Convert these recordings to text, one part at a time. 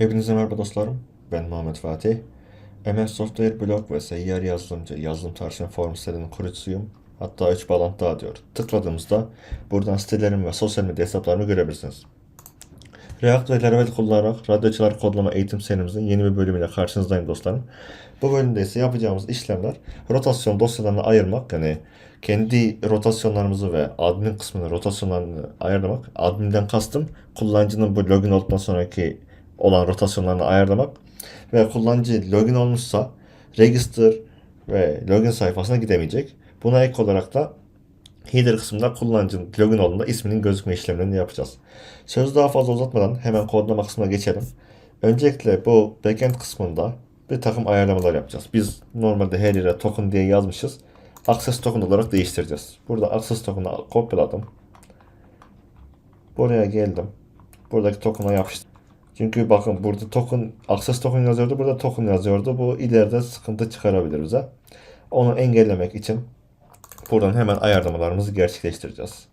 Hepinize merhaba dostlarım. Ben Muhammed Fatih. MS Software Blog ve Seyyar Yazılımcı yazılım tarzı forum sitelerinin kurucusuyum. Hatta 3 bağlantı daha diyor. Tıkladığımızda buradan sitelerim ve sosyal medya hesaplarımı görebilirsiniz. React ve Laravel kullanarak radyocular kodlama eğitim serimizin yeni bir bölümüyle karşınızdayım dostlarım. Bu bölümde ise yapacağımız işlemler rotasyon dosyalarını ayırmak yani kendi rotasyonlarımızı ve admin kısmını rotasyonlarını ayarlamak. Adminden kastım kullanıcının bu login olduktan sonraki olan rotasyonlarını ayarlamak ve kullanıcı login olmuşsa register ve login sayfasına gidemeyecek. Buna ek olarak da header kısmında kullanıcının login olduğunda isminin gözükme işlemlerini yapacağız. Sözü daha fazla uzatmadan hemen kodlama kısmına geçelim. Öncelikle bu backend kısmında bir takım ayarlamalar yapacağız. Biz normalde her yere token diye yazmışız. Access token olarak değiştireceğiz. Burada access token'ı kopyaladım. Buraya geldim. Buradaki token'a yapıştırdım. Çünkü bakın burada token, access token yazıyordu. Burada token yazıyordu. Bu ileride sıkıntı çıkarabilir bize. Onu engellemek için buradan hemen ayarlamalarımızı gerçekleştireceğiz.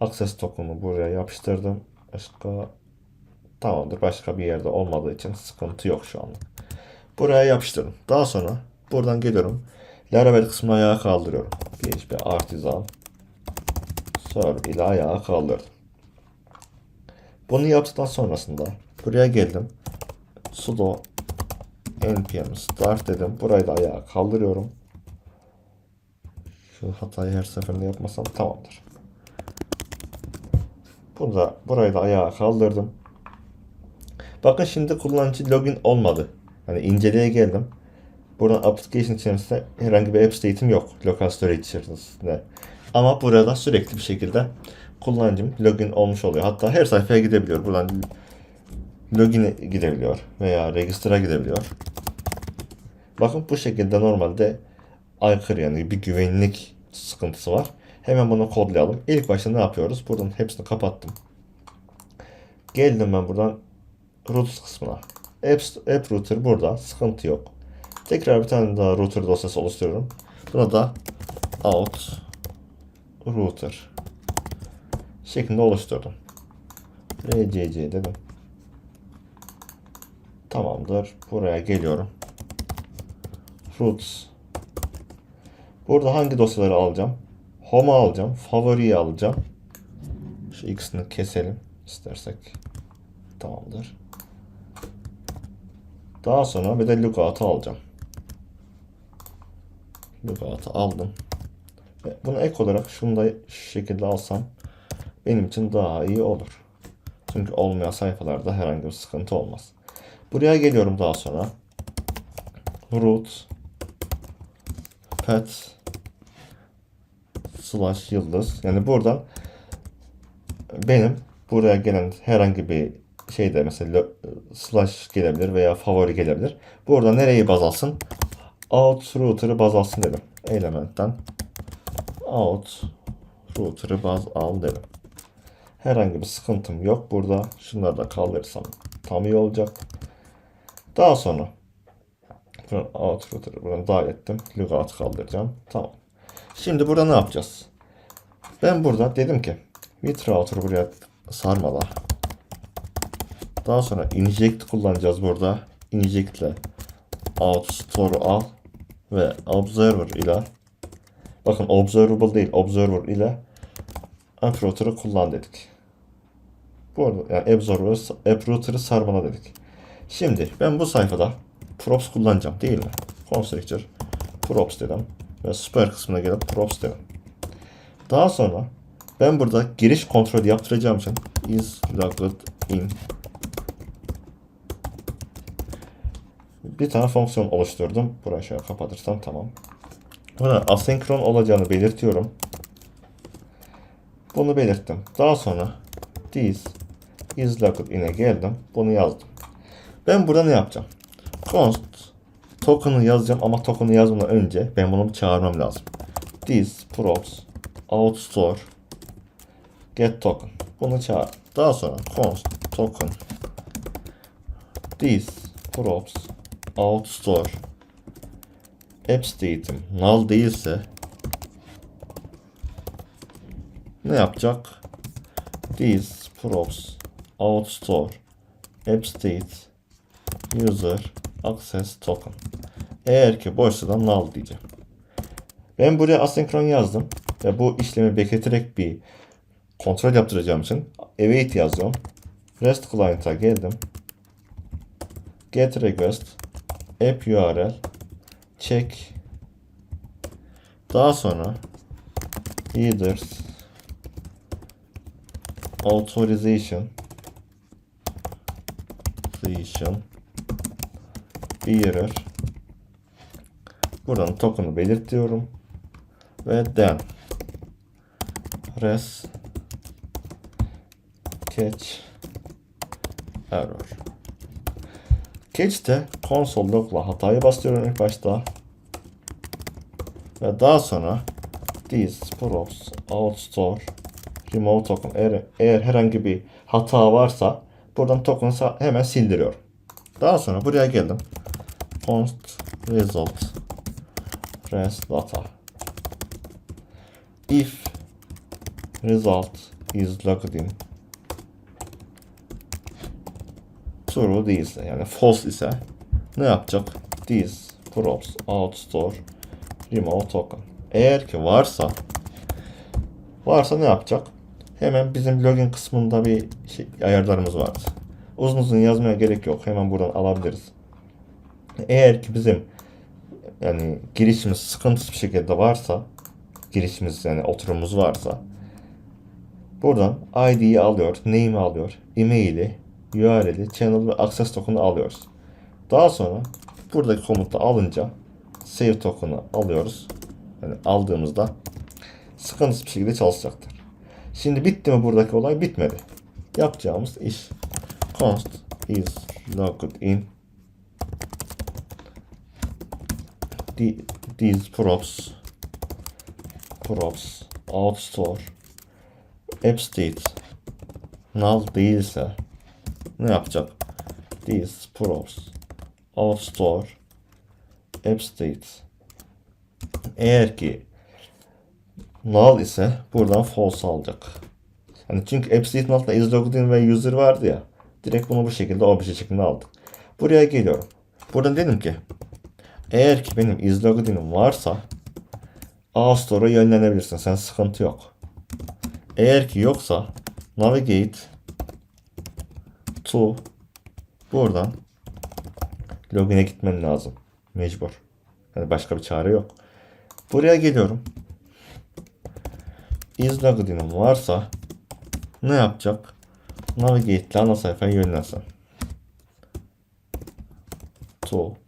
Access token'u buraya yapıştırdım. Başka tamamdır. Başka bir yerde olmadığı için sıkıntı yok şu anda. Buraya yapıştırdım. Daha sonra buradan geliyorum. Laravel kısmını ayağa kaldırıyorum. PHP artisan server ile ayağa kaldırdım. Bunu yaptıktan sonrasında buraya geldim. sudo npm start dedim. Burayı da ayağa kaldırıyorum. Şu hatayı her seferinde yapmasam tamamdır. Burada burayı da ayağa kaldırdım. Bakın şimdi kullanıcı login olmadı. Hani inceleye geldim. Buradan application içerisinde herhangi bir app state'im yok. Local storage içerisinde. Ama burada sürekli bir şekilde kullanıcım login olmuş oluyor. Hatta her sayfaya gidebiliyor. Buradan login'e gidebiliyor veya register'a gidebiliyor. Bakın bu şekilde normalde aykırı yani bir güvenlik sıkıntısı var. Hemen bunu kodlayalım. İlk başta ne yapıyoruz? Buradan hepsini kapattım. Geldim ben buradan root kısmına. App, app router burada. Sıkıntı yok. Tekrar bir tane daha router dosyası oluşturuyorum. Buna da out router şeklinde oluşturdum. RCC dedim. Tamamdır. Buraya geliyorum. Roots. Burada hangi dosyaları alacağım? Home'u alacağım. Favoriyi alacağım. Şu ikisini keselim istersek. Tamamdır. Daha sonra bir de lookout'u alacağım. Lookout'u aldım. Ve Bunu ek olarak şunu da şu şekilde alsam benim için daha iyi olur. Çünkü olmayan sayfalarda herhangi bir sıkıntı olmaz. Buraya geliyorum daha sonra. Root pet slash yıldız. Yani buradan benim buraya gelen herhangi bir şeyde mesela slash gelebilir veya favori gelebilir. Burada nereyi baz alsın? Out router'ı baz alsın dedim. Elementten out router'ı baz al dedim. Herhangi bir sıkıntım yok burada. Şunları da kaldırırsam tam iyi olacak. Daha sonra buradan out router'ı buradan dahil ettim. Logout kaldıracağım. Tamam. Şimdi burada ne yapacağız? Ben burada dedim ki with buraya sarmala. Daha sonra inject kullanacağız burada. Inject ile out al ve observer ile bakın observable değil observer ile app kullan dedik. Bu arada yani router'ı, app sarmala dedik. Şimdi ben bu sayfada props kullanacağım değil mi? Constructor props dedim ve super kısmına gelip props dedim. Daha sonra ben burada giriş kontrolü yaptıracağım için is logged in bir tane fonksiyon oluşturdum. Burayı şöyle kapatırsam tamam. Burada asenkron olacağını belirtiyorum. Bunu belirttim. Daha sonra this is logged in'e geldim. Bunu yazdım. Ben burada ne yapacağım? Const token'ı yazacağım ama token'ı yazmadan önce ben bunu çağırmam lazım. This props out store get token. Bunu çağır. Daha sonra const token this props out store app state'im null değilse ne yapacak? This props out store app state user access token. Eğer ki boşsa da null diyeceğim. Ben buraya asenkron yazdım ve bu işlemi bekleterek bir kontrol yaptıracağım için await yazıyorum. REST client'a geldim. Get request app URL check daha sonra headers authorization authorization bearer buradan token'ı belirtiyorum. Ve then res. Catch. Error. Catch'te console log'la hatayı bastırıyorum ilk başta. Ve daha sonra this props out store remove token. Eğer, eğer herhangi bir hata varsa buradan token'ı hemen sildiriyorum. Daha sonra buraya geldim. Const result res data if result is logged in true değilse yani false ise ne yapacak? This props out store remove token. Eğer ki varsa varsa ne yapacak? Hemen bizim login kısmında bir şey, ayarlarımız vardı. Uzun uzun yazmaya gerek yok. Hemen buradan alabiliriz. Eğer ki bizim yani girişimiz sıkıntısız bir şekilde varsa girişimiz yani oturumumuz varsa buradan ID'yi alıyor, name'i alıyor, e-mail'i, URL'i, channel ve access token'ı alıyoruz. Daha sonra buradaki komutu alınca save token'ı alıyoruz. Yani aldığımızda sıkıntısız bir şekilde çalışacaktır. Şimdi bitti mi buradaki olay? Bitmedi. Yapacağımız iş const is logged in The- these props props out store app state null değilse ne yapacak? These props out store app state eğer ki null ise buradan false alacak. Hani çünkü app state null'da is logged ve user vardı ya. Direkt bunu bu şekilde obje şeklinde aldık. Buraya geliyorum. Buradan dedim ki eğer ki benim is logged in'im varsa A Store'a yönlenebilirsin. Sen sıkıntı yok. Eğer ki yoksa navigate to buradan login'e gitmen lazım. Mecbur. Yani başka bir çare yok. Buraya geliyorum. Is logged in'im varsa ne yapacak? Navigate ile ana sayfaya yönlensin. To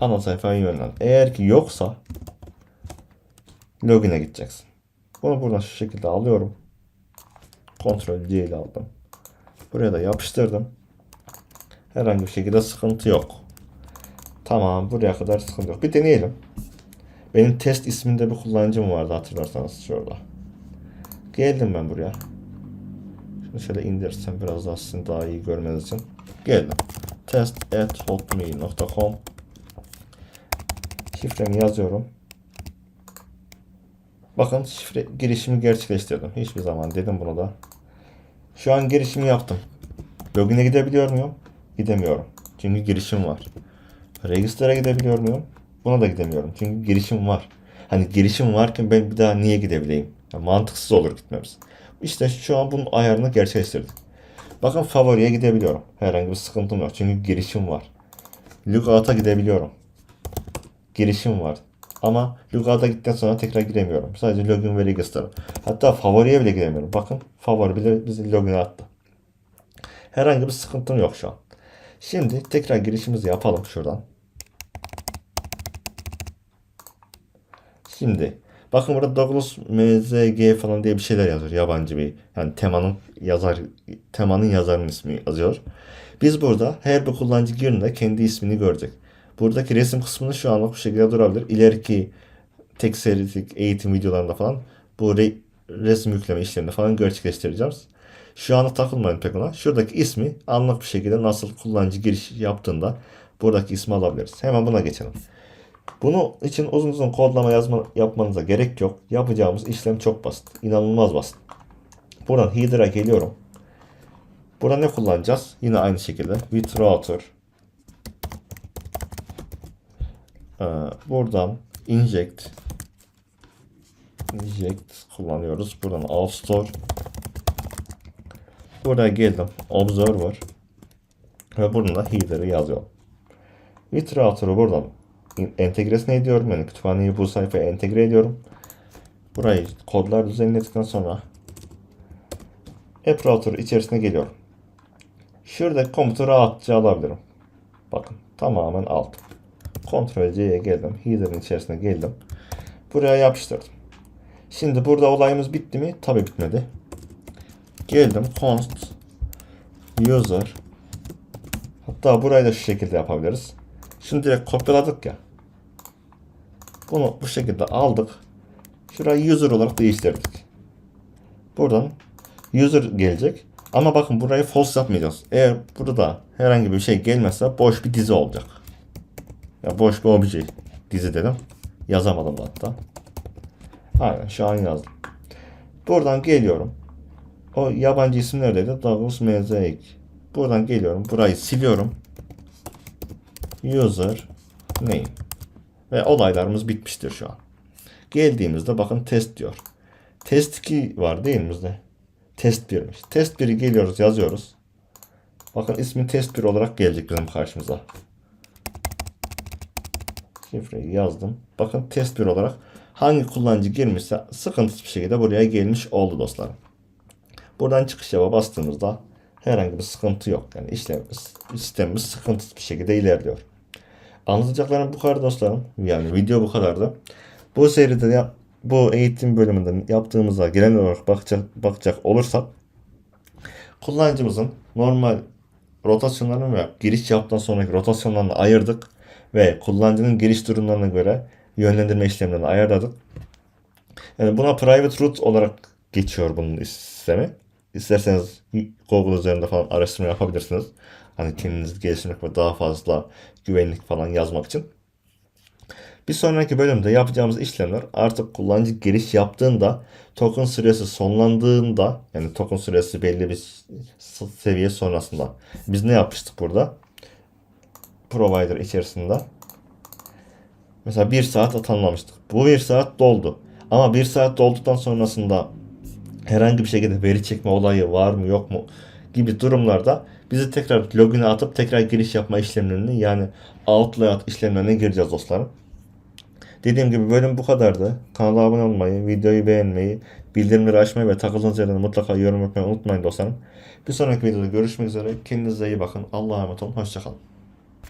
ana sayfaya yönlen. Eğer ki yoksa login'e gideceksin. Bunu buradan şu şekilde alıyorum. Ctrl C ile aldım. Buraya da yapıştırdım. Herhangi bir şekilde sıkıntı yok. Tamam buraya kadar sıkıntı yok. Bir deneyelim. Benim test isminde bir kullanıcım vardı hatırlarsanız şurada. Geldim ben buraya. Şimdi şöyle indirsem biraz daha sizin daha iyi görmeniz için. Geldim. Test at hotmail.com Şifremi yazıyorum. Bakın şifre girişimi gerçekleştirdim. Hiçbir zaman dedim bunu da. Şu an girişimi yaptım. Login'e gidebiliyor muyum? Gidemiyorum. Çünkü girişim var. Register'a gidebiliyor muyum? Buna da gidemiyorum. Çünkü girişim var. Hani girişim varken ben bir daha niye gidebileyim? Yani mantıksız olur gitmemiz. İşte şu an bunun ayarını gerçekleştirdik. Bakın favoriye gidebiliyorum. Herhangi bir sıkıntım yok. Çünkü girişim var. Logout'a gidebiliyorum girişim var. Ama Logout'a gittikten sonra tekrar giremiyorum. Sadece login ve register. Hatta favoriye bile giremiyorum. Bakın favori bile bizi login'e attı. Herhangi bir sıkıntım yok şu an. Şimdi tekrar girişimizi yapalım şuradan. Şimdi bakın burada Douglas MZG falan diye bir şeyler yazıyor. Yabancı bir yani temanın yazar temanın yazarının ismi yazıyor. Biz burada her bir kullanıcı girdiğinde kendi ismini görecek. Buradaki resim kısmını şu anlık bu şekilde durabilir. İleriki tek serilik eğitim videolarında falan bu re- resim yükleme işlemini falan gerçekleştireceğiz. Şu anda takılmayın pek ona. Şuradaki ismi anlık bir şekilde nasıl kullanıcı giriş yaptığında buradaki ismi alabiliriz. Hemen buna geçelim. Bunu için uzun uzun kodlama yazma, yapmanıza gerek yok. Yapacağımız işlem çok basit. İnanılmaz basit. Buradan header'a geliyorum. Burada ne kullanacağız? Yine aynı şekilde with. Buradan inject inject kullanıyoruz. Buradan all store. Buraya geldim. Observer. Ve buradan da header'ı yazıyorum. Router'ı buradan entegresine ediyorum. Yani kütüphaneyi bu sayfaya entegre ediyorum. Burayı kodlar düzenledikten sonra app router içerisine geliyorum. Şuradaki komutu rahatça alabilirim. Bakın tamamen aldım. Ctrl C'ye geldim. Header'ın içerisine geldim. Buraya yapıştırdım. Şimdi burada olayımız bitti mi? Tabi bitmedi. Geldim const user hatta burayı da şu şekilde yapabiliriz. Şimdi direkt kopyaladık ya. Bunu bu şekilde aldık. Şurayı user olarak değiştirdik. Buradan user gelecek. Ama bakın burayı false yapmayacağız. Eğer burada herhangi bir şey gelmezse boş bir dizi olacak. Ya boş bir obje dizi dedim. Yazamadım hatta. Aynen an yazdım. Buradan geliyorum. O yabancı isim neredeydi? Douglas Mosaic. Buradan geliyorum. Burayı siliyorum. User name. Ve olaylarımız bitmiştir şu an. Geldiğimizde bakın test diyor. Test 2 var değil mi bizde? Test 1'miş. Test 1'i geliyoruz yazıyoruz. Bakın ismi test 1 olarak gelecek bizim karşımıza. Şifreyi yazdım. Bakın test 1 olarak hangi kullanıcı girmişse sıkıntısız bir şekilde buraya gelmiş oldu dostlarım. Buradan çıkış yapa bastığımızda herhangi bir sıkıntı yok. Yani işlemimiz, sistemimiz sıkıntısız bir şekilde ilerliyor. Anlatacaklarım bu kadar dostlarım. Yani video bu kadardı. Bu seride yap, bu eğitim bölümünde yaptığımızda genel olarak bakacak, bakacak olursak kullanıcımızın normal rotasyonlarını ve giriş yaptıktan sonraki rotasyonlarını ayırdık ve kullanıcının giriş durumlarına göre yönlendirme işlemlerini ayarladık. Yani buna private root olarak geçiyor bunun sistemi. İsterseniz Google üzerinde falan araştırma yapabilirsiniz. Hani kendinizi geliştirmek ve daha fazla güvenlik falan yazmak için. Bir sonraki bölümde yapacağımız işlemler artık kullanıcı giriş yaptığında token süresi sonlandığında yani token süresi belli bir seviye sonrasında biz ne yapmıştık burada? Provider içerisinde mesela bir saat tanımlamıştık. Bu bir saat doldu. Ama bir saat dolduktan sonrasında herhangi bir şekilde veri çekme olayı var mı yok mu gibi durumlarda bizi tekrar login'e atıp tekrar giriş yapma işlemlerini yani out işlemlerine gireceğiz dostlarım. Dediğim gibi bölüm bu kadardı. Kanala abone olmayı, videoyu beğenmeyi, bildirimleri açmayı ve takıldığınız yerden mutlaka yorum yapmayı unutmayın dostlarım. Bir sonraki videoda görüşmek üzere. Kendinize iyi bakın. Allah'a emanet olun. Hoşçakalın.